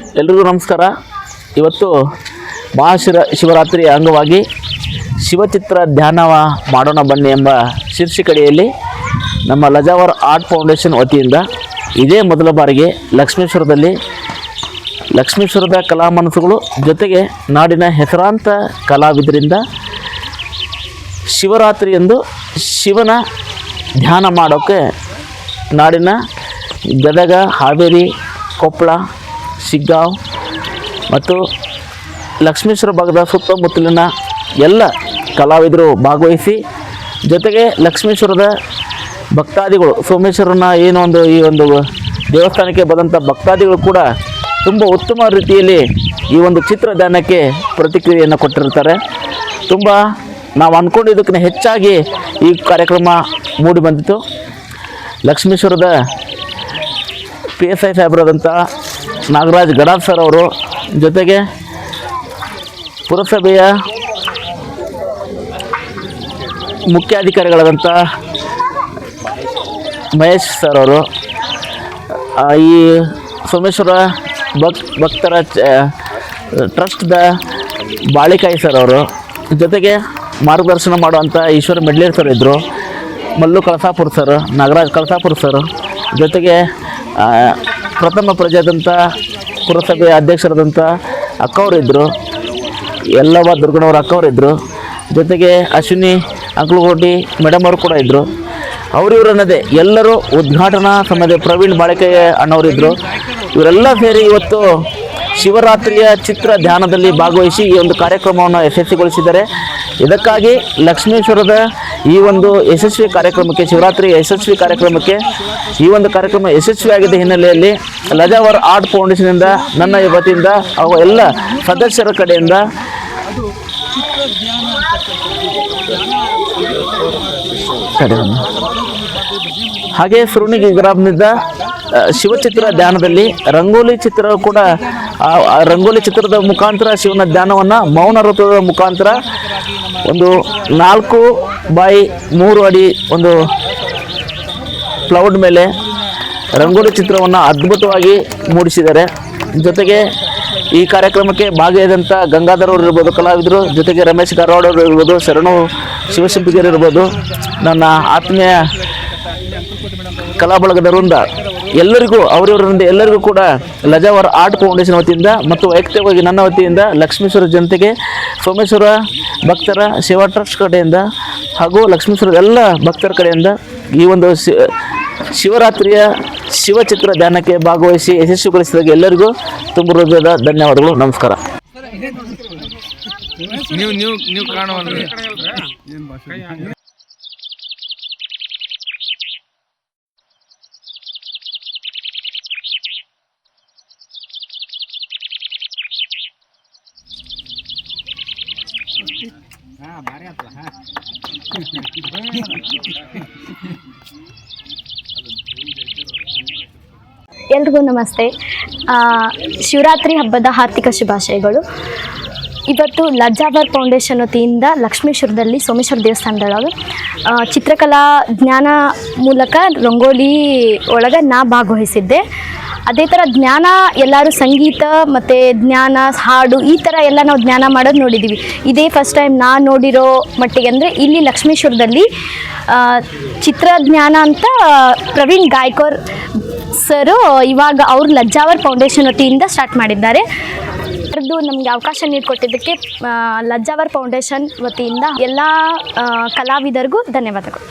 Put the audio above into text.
ಎಲ್ರಿಗೂ ನಮಸ್ಕಾರ. ಇವತ್ತು ಮಹಾಶಿರ ಶಿವರಾತ್ರಿಯ ಅಂಗವಾಗಿ ಶಿವಚಿತ್ರ ಧ್ಯಾನವ ಮಾಡೋಣ ಬನ್ನಿ ಎಂಬ ಶೀರ್ಷಿಕಡೆಯಲ್ಲಿ ನಮ್ಮ ಲಜಾವರ್ ಆರ್ಟ್ ಫೌಂಡೇಶನ್ ವತಿಯಿಂದ ಇದೇ ಮೊದಲ ಬಾರಿಗೆ ಲಕ್ಷ್ಮೇಶ್ವರದಲ್ಲಿ ಲಕ್ಷ್ಮೇಶ್ವರದ ಕಲಾ ಮನಸ್ಸುಗಳು ಜೊತೆಗೆ ನಾಡಿನ ಹೆಸರಾಂತ ಕಲಾವಿದರಿಂದ ಶಿವರಾತ್ರಿಯಂದು ಶಿವನ ಧ್ಯಾನ ಮಾಡೋಕ್ಕೆ ನಾಡಿನ ಗದಗ, ಹಾವೇರಿ, ಕೊಪ್ಪಳ ಶಿಗ್ಗಾಂವ್ ಮತ್ತು ಲಕ್ಷ್ಮೇಶ್ವರ ಭಾಗದ ಸುತ್ತಮುತ್ತಲಿನ ಎಲ್ಲ ಕಲಾವಿದರು ಭಾಗವಹಿಸಿ, ಜೊತೆಗೆ ಲಕ್ಷ್ಮೇಶ್ವರದ ಭಕ್ತಾದಿಗಳು, ಸೋಮೇಶ್ವರನ ಏನೋ ಒಂದು ಈ ಒಂದು ದೇವಸ್ಥಾನಕ್ಕೆ ಬಂದಂಥ ಭಕ್ತಾದಿಗಳು ಕೂಡ ತುಂಬ ಉತ್ತಮ ರೀತಿಯಲ್ಲಿ ಈ ಒಂದು ಚಿತ್ರದಾನಕ್ಕೆ ಪ್ರತಿಕ್ರಿಯೆಯನ್ನು ಕೊಟ್ಟಿರ್ತಾರೆ. ತುಂಬ ನಾವು ಅಂದ್ಕೊಂಡಿದ್ದಕ್ಕಿಂತ ಹೆಚ್ಚಾಗಿ ಈ ಕಾರ್ಯಕ್ರಮ ಮೂಡಿ ಬಂದಿತ್ತು. ಲಕ್ಷ್ಮೇಶ್ವರದ ಪಿ ಎಸ್ ಐ ಸಾಹೇಬರಾದಂಥ ನಾಗರಾಜ್ ಗಡಾದ್ ಸರ್ ಅವರು ಜೊತೆಗೆ ಪುರಸಭೆಯ ಮುಖ್ಯಾಧಿಕಾರಿಗಳಾದಂಥ ಮಹೇಶ್ ಸರ್ ಅವರು ಈ ಸೋಮೇಶ್ವರ ಭಕ್, ಭಕ್ತರ ಟ್ರಸ್ಟ್ದ ಬಾಳಿಕಾಯಿ ಸರ್ ಅವರು ಜೊತೆಗೆ ಮಾರ್ಗದರ್ಶನ ಮಾಡುವಂಥ ಈಶ್ವರ ಮೆಡ್ಲೇರ್ ಸರ್ ಇದ್ದರು ಮಲ್ಲು ಕಳಸಾಪುರ ಸರ್, ನಾಗರಾಜ್ ಕಳಸಾಪುರ ಸರ್ ಜೊತೆಗೆ ಪ್ರಥಮ ಪ್ರಜೆಯಾದಂಥ ಪುರಸಭೆಯ ಅಧ್ಯಕ್ಷರಾದಂಥ ಅಕ್ಕವರಿದ್ದರು ಎಲ್ಲವ ದುರ್ಗಣ್ಣವ್ರ ಅಕ್ಕವರಿದ್ದರು ಜೊತೆಗೆ ಅಶ್ವಿನಿ ಅಂಕಲಗೋಟಿ ಮೇಡಮ್ ಅವರು ಕೂಡ ಇದ್ದರು ಅವರಿವರನ್ನದೇ ಎಲ್ಲರೂ ಉದ್ಘಾಟನಾ ಸಮಯದ ಪ್ರವೀಣ್ ಬಾಳಿಕೆ ಅಣ್ಣವರಿದ್ದರು ಇವರೆಲ್ಲ ಸೇರಿ ಇವತ್ತು ಶಿವರಾತ್ರಿಯ ಚಿತ್ರ ಧ್ಯಾನದಲ್ಲಿ ಭಾಗವಹಿಸಿ ಈ ಒಂದು ಕಾರ್ಯಕ್ರಮವನ್ನು ಯಶಸ್ವಿಗೊಳಿಸಿದ್ದಾರೆ. ಇದಕ್ಕಾಗಿ ಲಕ್ಷ್ಮೇಶ್ವರದ ಈ ಒಂದು ಯಶಸ್ವಿ ಕಾರ್ಯಕ್ರಮಕ್ಕೆ, ಶಿವರಾತ್ರಿ ಯಶಸ್ವಿ ಕಾರ್ಯಕ್ರಮಕ್ಕೆ ಈ ಒಂದು ಕಾರ್ಯಕ್ರಮ ಯಶಸ್ವಿಯಾಗಿದ್ದ ಹಿನ್ನೆಲೆಯಲ್ಲಿ ಲಜಾವರ್ ಆರ್ಟ್ ಫೌಂಡೇಶನಿಂದ ನನ್ನ ವತಿಯಿಂದ ಅವು ಎಲ್ಲ ಸದಸ್ಯರ ಕಡೆಯಿಂದ ಅಮ್ಮ. ಹಾಗೆ ಸುರುಣಿಗೆ ಗ್ರಾಮದಿಂದ ಶಿವಚಿತ್ರ ಧ್ಯಾನದಲ್ಲಿ ರಂಗೋಲಿ ಚಿತ್ರ ಕೂಡ ರಂಗೋಲಿ ಚಿತ್ರದ ಮುಖಾಂತರ ಶಿವನ ಧ್ಯಾನವನ್ನು ಮೌನ ವೃತ್ತದ ಮುಖಾಂತರ ಒಂದು ನಾಲ್ಕು ಬೈ ಮೂರು ಅಡಿ ಒಂದು ಪ್ಲೌಡ್ ಮೇಲೆ ರಂಗೋಲಿ ಚಿತ್ರವನ್ನು ಅದ್ಭುತವಾಗಿ ಮೂಡಿಸಿದ್ದಾರೆ ಜೊತೆಗೆ ಈ ಕಾರ್ಯಕ್ರಮಕ್ಕೆ ಭಾಗಿಯಾದಂಥ ಗಂಗಾಧರ್ ಅವರು ಇರ್ಬೋದು, ಕಲಾವಿದರು, ಜೊತೆಗೆ ರಮೇಶ್ ಗಾರವಾಡ್ ಅವರು ಇರ್ಬೋದು, ಶರಣು ಶಿವಶಿಂಪಿಗರು ಇರ್ಬೋದು, ನನ್ನ ಆತ್ಮೀಯ ಕಲಾ ವೃಂದ. ಎಲ್ಲರಿಗೂ, ಅವರಿವರಿಂದ ಎಲ್ಲರಿಗೂ ಕೂಡ ಲಜಾವರ್ ಆರ್ಟ್ ಫೌಂಡೇಶನ್ ವತಿಯಿಂದ ಮತ್ತು ವೈಯಕ್ತಿಕವಾಗಿ ನನ್ನ ವತಿಯಿಂದ ಲಕ್ಷ್ಮೀಶ್ವರ ಜನತೆಗೆ ಸೋಮೇಶ್ವರ ಭಕ್ತರ ಸೇವಾ ಟ್ರಸ್ಟ್ ಕಡೆಯಿಂದ ಹಾಗೂ ಲಕ್ಷ್ಮೀಶ್ವರದ ಎಲ್ಲ ಭಕ್ತರ ಕಡೆಯಿಂದ ಈ ಒಂದು ಶಿವರಾತ್ರಿಯ ಶಿವಚಿತ್ರ ಧ್ಯಾನಕ್ಕೆ ಭಾಗವಹಿಸಿ ಯಶಸ್ವಿಗೊಳಿಸಿದಾಗ ಎಲ್ಲರಿಗೂ ತುಂಬ ಹೃದಯದ ಧನ್ಯವಾದಗಳು. ನಮಸ್ಕಾರ. ನೀವು ನೀವು ನೀವು ಕಾಣುವಲ್ರಿ ಎಲ್ರಿಗೂ ನಮಸ್ತೆ. ಶಿವರಾತ್ರಿ ಹಬ್ಬದ ಹಾರ್ದಿಕ ಶುಭಾಶಯಗಳು. ಇವತ್ತು ಲಜ್ಜಾಬರ್ ಫೌಂಡೇಶನ್ ವತಿಯಿಂದ ಲಕ್ಷ್ಮೇಶ್ವರದಲ್ಲಿ ಸೋಮೇಶ್ವರ ದೇವಸ್ಥಾನದೊಳಗೆ ಚಿತ್ರಕಲಾ ಜ್ಞಾನ ಮೂಲಕ ರಂಗೋಲಿ ಒಳಗೆ ನಾ ಭಾಗವಹಿಸಿದ್ದೆ. ಅದೇ ಥರ ಜ್ಞಾನ ಎಲ್ಲರೂ ಸಂಗೀತ ಮತ್ತು ಜ್ಞಾನ, ಹಾಡು ಈ ಥರ ಎಲ್ಲ ನಾವು ಜ್ಞಾನ ಮಾಡೋದು ನೋಡಿದ್ದೀವಿ ಇದೇ ಫಸ್ಟ್ ಟೈಮ್ ನಾನು ನೋಡಿರೋ ಮಟ್ಟಿಗೆ ಅಂದರೆ ಇಲ್ಲಿ ಲಕ್ಷ್ಮೇಶ್ವರದಲ್ಲಿ ಚಿತ್ರಜ್ಞಾನ ಅಂತ ಪ್ರವೀಣ್ ಗಾಯ್ಕೋರ್ ಸರು, ಇವಾಗ ಅವ್ರು ಲಜ್ಜಾವರ್ ಫೌಂಡೇಶನ್ ವತಿಯಿಂದ ಸ್ಟಾರ್ಟ್ ಮಾಡಿದ್ದಾರೆ. ಅದು ನಮಗೆ ಅವಕಾಶ ನೀಡಿಕೊಟ್ಟಿದ್ದಕ್ಕೆ ಲಜ್ಜಾವರ್ ಫೌಂಡೇಶನ್ ವತಿಯಿಂದ ಎಲ್ಲ ಕಲಾವಿದರಿಗೂ ಧನ್ಯವಾದಗಳು.